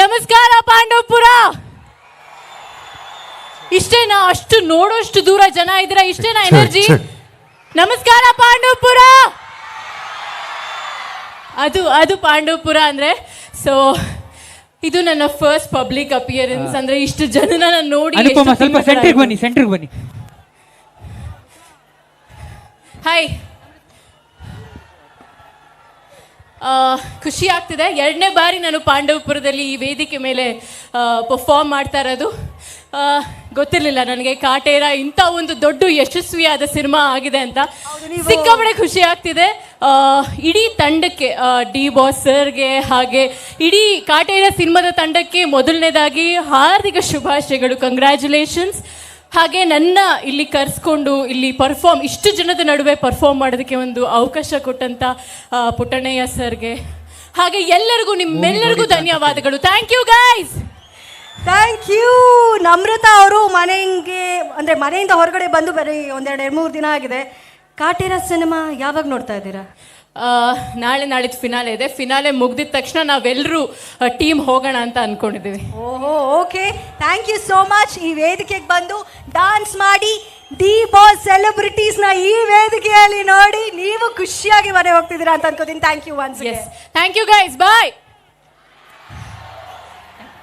ನಮಸ್ಕಾರ ಪಾಂಡವಪುರ. ಇಷ್ಟೇನಾ ಅಷ್ಟು ನೋಡೋಷ್ಟು ದೂರ ಜನ ಇದ್ದೀರಾ? ಇಷ್ಟೇನಾ ಎನರ್ಜಿ ನಮಸ್ಕಾರ ಪಾಂಡವಪುರ. ಅದು ಅದು ಪಾಂಡವಪುರ ಅಂದ್ರೆ ಸೊ ಇದು ನನ್ನ ಫಸ್ಟ್ ಪಬ್ಲಿಕ್ ಅಪಿಯರೆನ್ಸ್ ಅಂದ್ರೆ ಇಷ್ಟು ಜನನ ನಾನು ನೋಡಿ ಅನುಪಮ ಸ್ವಲ್ಪ ತಿಂಗ್ಳುಗಳಾಯ್ತು. ಸೆಂಟ್ರಿಗೆ ಬನ್ನಿ ಸೆಂಟ್ರಿಗೆ ಬನ್ನಿ. ಹಾಯ್ ಖುಷಿ ಆಗ್ತಿದೆ ಎರಡನೇ ಬಾರಿ ನಾನು ಪಾಂಡವಪುರದಲ್ಲಿ ಈ ವೇದಿಕೆ ಮೇಲೆ ಪರ್ಫಾರ್ಮ್ ಮಾಡ್ತಾ ಇರೋದು. ಗೊತ್ತಿರಲಿಲ್ಲ ನನಗೆ. ಕಾಟೇರ ಇಂಥ ಒಂದು ದೊಡ್ಡ ಯಶಸ್ವಿಯಾದ ಸಿನಿಮಾ ಆಗಿದೆ ಅಂತ. ಸಿಕ್ಕಾಪಡೆ ಖುಷಿ ಆಗ್ತಿದೆ ಇಡೀ ತಂಡಕ್ಕೆ ಡಿ ಬಾಸ್ ಸರ್ಗೆ ಹಾಗೆ ಇಡೀ ಕಾಟೇರ ಸಿನಿಮಾದ ತಂಡಕ್ಕೆ ಮೊದಲನೇದಾಗಿ ಹಾರ್ದಿಕ ಶುಭಾಶಯಗಳು. ಕಂಗ್ರ್ಯಾಚುಲೇಷನ್ಸ್ ಹಾಗೆ ನನ್ನ ಇಲ್ಲಿ ಕರೆಸ್ಕೊಂಡು ಇಲ್ಲಿ ಪರ್ಫಾರ್ಮ್ ಇಷ್ಟು ಜನದ ನಡುವೆ ಪರ್ಫಾರ್ಮ್ ಮಾಡೋದಕ್ಕೆ ಒಂದು ಅವಕಾಶ ಕೊಟ್ಟಂತ ಪುಟ್ಟಣ್ಣಯ್ಯ ಸರ್ಗೆ. ಹಾಗೆ ಎಲ್ಲರಿಗೂ ನಿಮ್ಮೆಲ್ಲರಿಗೂ ಧನ್ಯವಾದಗಳು. Thank you guys thank you Namrata ಅವರು ಮನೆಗೆ ಅಂದರೆ ಮನೆಯಿಂದ ಹೊರಗಡೆ ಬಂದು ಬರೀ ಒಂದೆರಡು ಎರಡು ಮೂರು ದಿನ ಆಗಿದೆ. ಕಾಟೇರ ಸಿನಿಮಾ ಯಾವಾಗ ನೋಡ್ತಾ ಇದ್ದೀರಾ? ನಾಳೆ ನಾಳಿದ್ದು ಫಿನಾಲೆ ಇದೆ. ಫಿನಾಲೆ ಮುಗ್ದಿದ ತಕ್ಷಣ ನಾವೆಲ್ಲರೂ ಟೀಮ್ ಹೋಗೋಣ ಅಂತ ಅನ್ಕೊಂಡಿದ್ದೀವಿ. ಓಹೋ okay thank you so much ಈ ವೇದಿಕೆಗೆ ಬಂದು ಡಾನ್ಸ್ ಮಾಡಿ ಡಿ ಬಾಸ್ ಸೆಲೆಬ್ರಿಟೀಸ್ನ ಈ ವೇದಿಕೆಯಲ್ಲಿ ನೋಡಿ ನೀವು ಖುಷಿಯಾಗಿ ಮನೆ ಹೋಗ್ತಿದ್ದೀರಾ ಅಂತ ಅನ್ಕೋತೀನಿ. Thank you once thank you guys bye